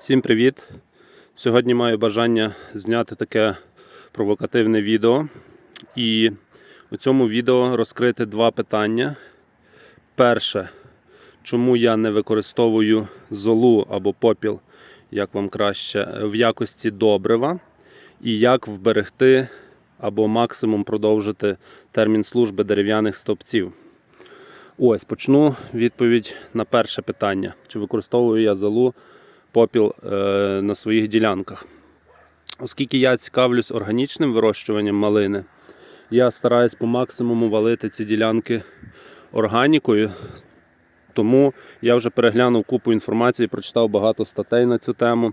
Всім привіт! Сьогодні маю бажання зняти таке провокативне відео. І у цьому відео розкрити два питання. Перше, чому я не використовую золу або попіл, як вам краще, в якості добрива, і як вберегти або максимум продовжити термін служби дерев'яних стовпців. Ось почну відповідь на перше питання: чи використовую я золу попіл е, на своїх ділянках. Оскільки я цікавлюсь органічним вирощуванням малини, я стараюсь по максимуму валити ці ділянки органікою. Тому я вже переглянув купу інформації, прочитав багато статей на цю тему.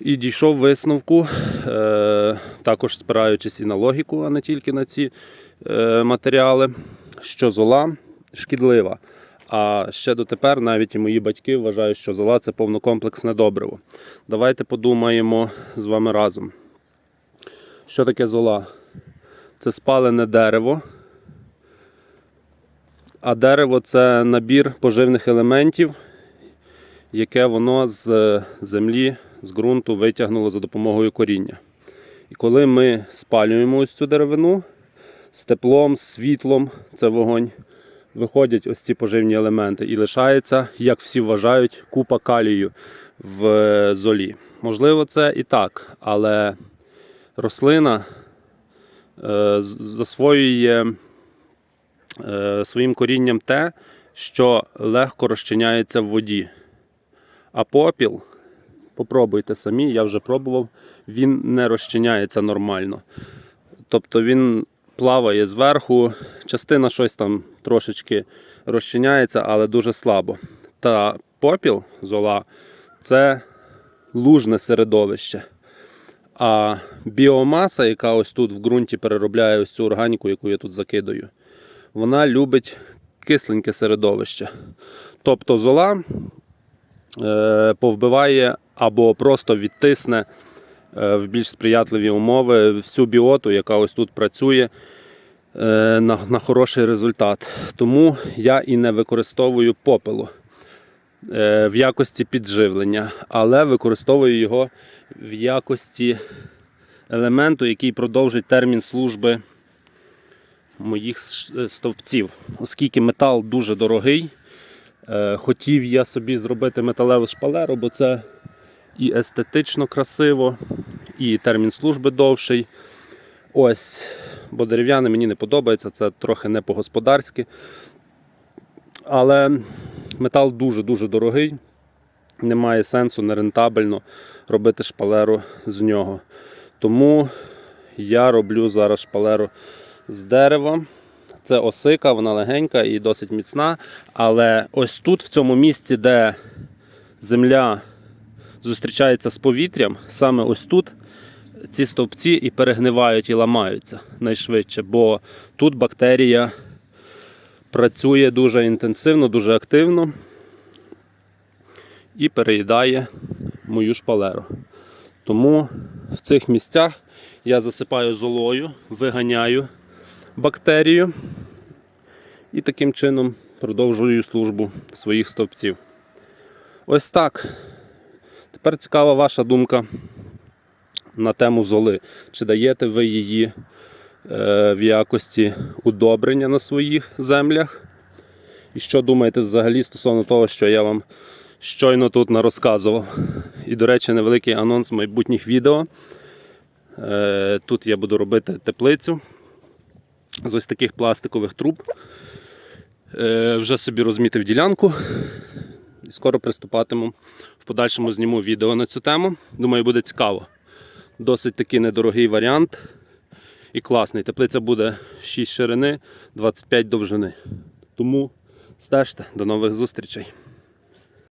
І дійшов висновку, е, також спираючись і на логіку, а не тільки на ці е, матеріали, що зола шкідлива. А ще дотепер навіть і мої батьки вважають, що зола це повнокомплексне добриво. Давайте подумаємо з вами разом. Що таке зола? Це спалене дерево. А дерево це набір поживних елементів, яке воно з землі, з ґрунту витягнуло за допомогою коріння. І коли ми спалюємо ось цю деревину з теплом, з світлом, це вогонь, виходять ось ці поживні елементи і лишається, як всі вважають, купа калію в е, золі. Можливо, це і так, але рослина е, засвоює е, своїм корінням те, що легко розчиняється в воді. А попіл, попробуйте самі, я вже пробував, він не розчиняється нормально. Тобто він плаває зверху, частина щось там трошечки розчиняється, але дуже слабо. Та попіл, зола, це лужне середовище. А біомаса, яка ось тут в ґрунті переробляє ось цю органіку, яку я тут закидаю, вона любить кисленьке середовище. Тобто зола е, повбиває або просто відтисне е, в більш сприятливі умови всю біоту, яка ось тут працює на, на хороший результат. Тому я і не використовую попелу е, в якості підживлення, але використовую його в якості елементу, який продовжить термін служби моїх стовпців. Оскільки метал дуже дорогий, е, хотів я собі зробити металеву шпалеру, бо це і естетично красиво, і термін служби довший. Ось, бо дерев'яне мені не подобається, це трохи не по-господарськи. Але метал дуже-дуже дорогий. Немає сенсу, нерентабельно робити шпалеру з нього. Тому я роблю зараз шпалеру з дерева. Це осика, вона легенька і досить міцна. Але ось тут, в цьому місці, де земля зустрічається з повітрям, саме ось тут ці стовпці і перегнивають і ламаються найшвидше, бо тут бактерія працює дуже інтенсивно, дуже активно і переїдає мою шпалеру. Тому в цих місцях я засипаю золою, виганяю бактерію і таким чином продовжую службу своїх стовпців. Ось так. Тепер цікава ваша думка на тему золи. Чи даєте ви її е, в якості удобрення на своїх землях? І що думаєте взагалі стосовно того, що я вам щойно тут нарозказував? І, до речі, невеликий анонс майбутніх відео. Е, Тут я буду робити теплицю з ось таких пластикових труб. Е, Вже собі розмітив ділянку. І скоро приступатиму в подальшому зніму відео на цю тему. Думаю, буде цікаво. Досить такий недорогий варіант і класний. Теплиця буде 6 ширини, 25 довжини. Тому стежте, до нових зустрічей.